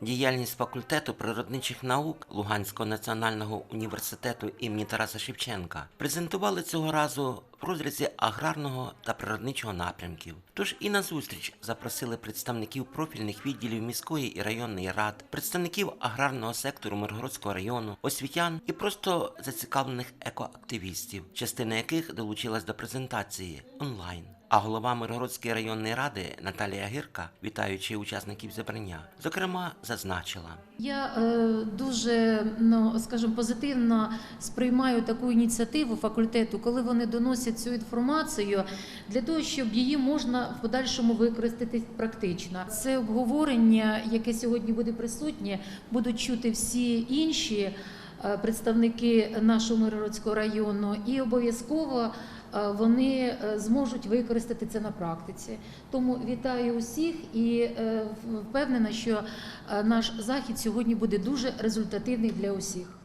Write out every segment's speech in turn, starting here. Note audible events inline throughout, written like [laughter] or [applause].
Діяльність факультету природничих наук Луганського національного університету імені Тараса Шевченка презентували цього разу в розрізі аграрного та природничого напрямків. Тож і на зустріч запросили представників профільних відділів міської і районної рад, представників аграрного сектору Миргородського району, освітян і просто зацікавлених екоактивістів, частина яких долучилась до презентації онлайн. А голова Миргородської районної ради Наталія Гірка, вітаючи учасників зібрання, зокрема зазначила. Я е, дуже ну, скажімо, позитивно сприймаю таку ініціативу факультету, коли вони доносять цю інформацію для того, щоб її можна в подальшому використати практично. Це обговорення, яке сьогодні буде присутнє, будуть чути всі інші представники нашого Миргородського району, і обов'язково е, вони е, зможуть використати це на практиці. Тому вітаю усіх і е, впевнена, що е, наш захід сьогодні буде дуже результативний для усіх.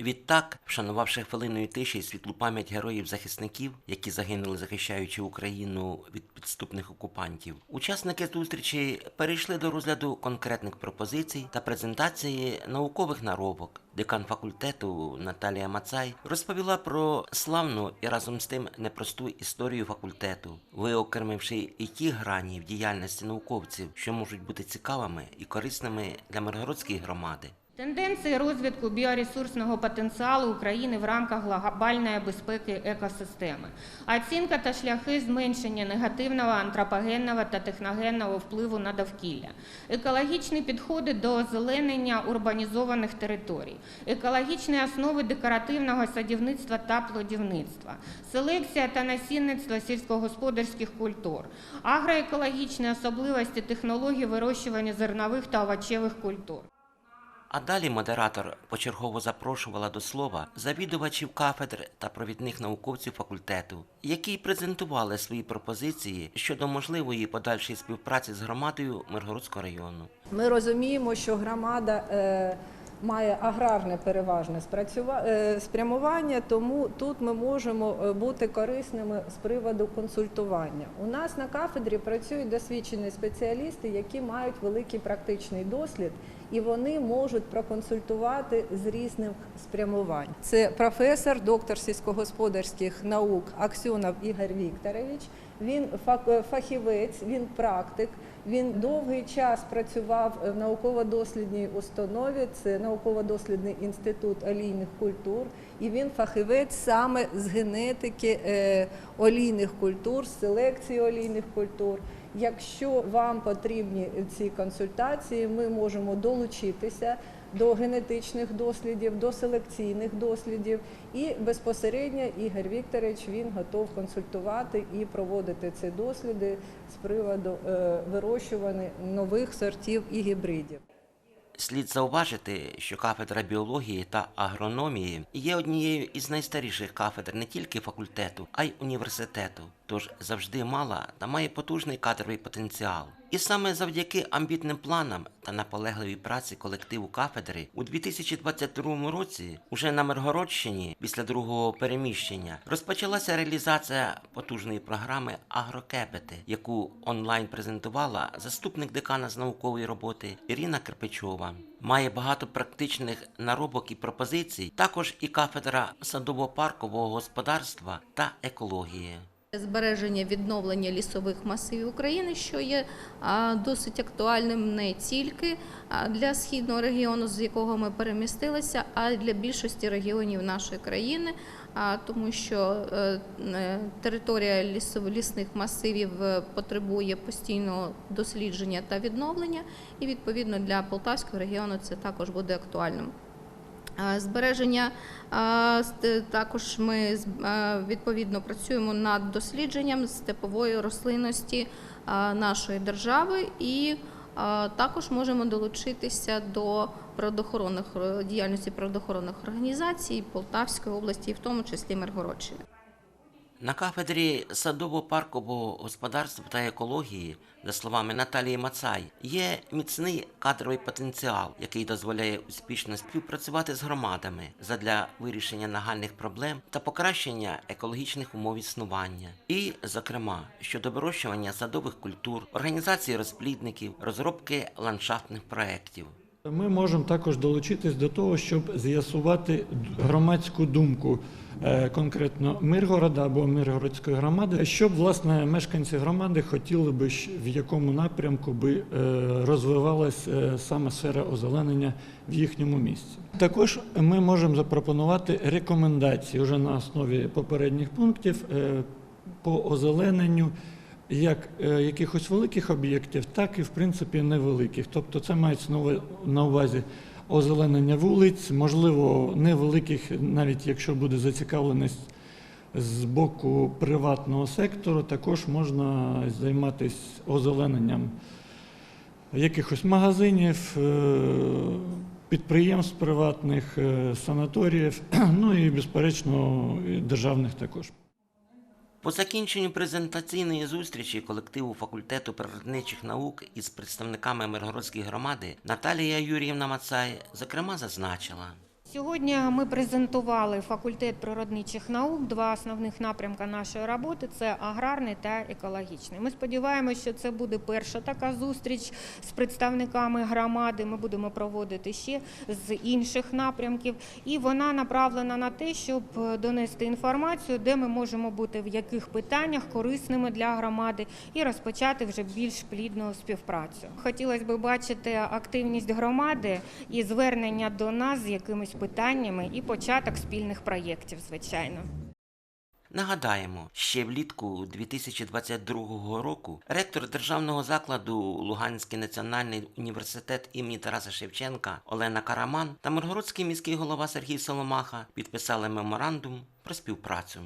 Відтак, вшанувавши хвилиною тиші світлу пам'ять героїв-захисників, які загинули, захищаючи Україну від підступних окупантів, учасники зустрічі перейшли до розгляду конкретних пропозицій та презентації наукових наробок. Декан факультету Наталія Мацай розповіла про славну і разом з тим непросту історію факультету, виокремивши і ті грані в діяльності науковців, що можуть бути цікавими і корисними для Миргородської громади. Тенденції розвитку біоресурсного потенціалу України в рамках глобальної безпеки екосистеми, оцінка та шляхи зменшення негативного антропогенного та техногенного впливу на довкілля, екологічні підходи до озеленення урбанізованих територій, екологічні основи декоративного садівництва та плодівництва, селекція та насінництво сільськогосподарських культур, агроекологічні особливості технологій вирощування зернових та овочевих культур. А далі модератор почергово запрошувала до слова завідувачів кафедр та провідних науковців факультету, які презентували свої пропозиції щодо можливої подальшої співпраці з громадою Миргородського району. Ми розуміємо, що громада е, має аграрне переважне е, спрямування, тому тут ми можемо е, бути корисними з приводу консультування. У нас на кафедрі працюють досвідчені спеціалісти, які мають великий практичний дослід, і вони можуть проконсультувати з різних спрямувань. Це професор, доктор сільськогосподарських наук Аксьонов Ігор Вікторович. Він фак- фахівець, він практик. Він довгий час працював в науково-дослідній установі. Це науково-дослідний інститут олійних культур, і він фахівець саме з генетики е, олійних культур, з селекції олійних культур. Якщо вам потрібні ці консультації, ми можемо долучитися до генетичних дослідів, до селекційних дослідів. І безпосередньо Ігор Вікторович він готов консультувати і проводити ці досліди з приводу е, вирощування нових сортів і гібридів. Слід зауважити, що кафедра біології та агрономії є однією із найстаріших кафедр не тільки факультету, а й університету, тож завжди мала та має потужний кадровий потенціал. І саме завдяки амбітним планам та наполегливій праці колективу кафедри у 2022 році, уже на Миргородщині, після другого переміщення, розпочалася реалізація потужної програми Агрокепети, яку онлайн презентувала заступник декана з наукової роботи Ірина Кирпичова. Має багато практичних наробок і пропозицій, також і кафедра садово-паркового господарства та екології. Збереження відновлення лісових масивів України, що є досить актуальним не тільки для східного регіону, з якого ми перемістилися, а й для більшості регіонів нашої країни, тому що е, е, територія лісних масивів е, потребує постійного дослідження та відновлення, і відповідно для Полтавського регіону це також буде актуальним. Е, Збереження е, також ми е, відповідно працюємо над дослідженням степової рослинності нашої держави і також можемо долучитися до природоохоронних діяльності природоохоронних організацій Полтавської області, в тому числі Миргородщини. На кафедрі садово-паркового господарства та екології, за словами Наталії Мацай, є міцний кадровий потенціал, який дозволяє успішно співпрацювати з громадами задля вирішення нагальних проблем та покращення екологічних умов існування. І, зокрема, щодо вирощування садових культур, організації розплідників, розробки ландшафтних проєктів. Ми можемо також долучитись до того, щоб з'ясувати громадську думку е, конкретно Миргорода або Миргородської громади, що б, власне мешканці громади хотіли би, в якому напрямку би е, розвивалась е, саме сфера озеленення в їхньому місці. Також ми можемо запропонувати рекомендації вже на основі попередніх пунктів по озелененню як е, якихось великих об'єктів, так і в принципі невеликих. Тобто це мається на увазі озеленення вулиць, можливо, невеликих, навіть якщо буде зацікавленість з боку приватного сектору, також можна займатися озелененням якихось магазинів, е, підприємств приватних, е, санаторіїв, [clears throat] ну і безперечно державних також. По закінченню презентаційної зустрічі колективу факультету природничих наук із представниками Миргородської громади Наталія Юріївна Мацай зокрема зазначила. Сьогодні ми презентували факультет природничих наук. Два основних напрямка нашої роботи це аграрний та екологічний. Ми сподіваємося, що це буде перша така зустріч з представниками громади. Ми будемо проводити ще з інших напрямків, і вона направлена на те, щоб донести інформацію, де ми можемо бути в яких питаннях корисними для громади, і розпочати вже більш плідну співпрацю. Хотілося б бачити активність громади і звернення до нас з якимись питаннями і початок спільних проєктів, звичайно. Нагадаємо, ще влітку 2022 року ректор державного закладу Луганський національний університет імені Тараса Шевченка Олена Караман та Миргородський міський голова Сергій Соломаха підписали меморандум про співпрацю.